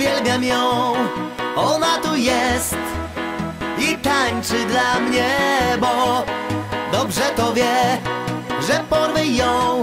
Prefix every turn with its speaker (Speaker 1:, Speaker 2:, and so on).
Speaker 1: Uwielbiam ją, ona tu jest i tańczy dla mnie, bo dobrze to wie, że porwę ją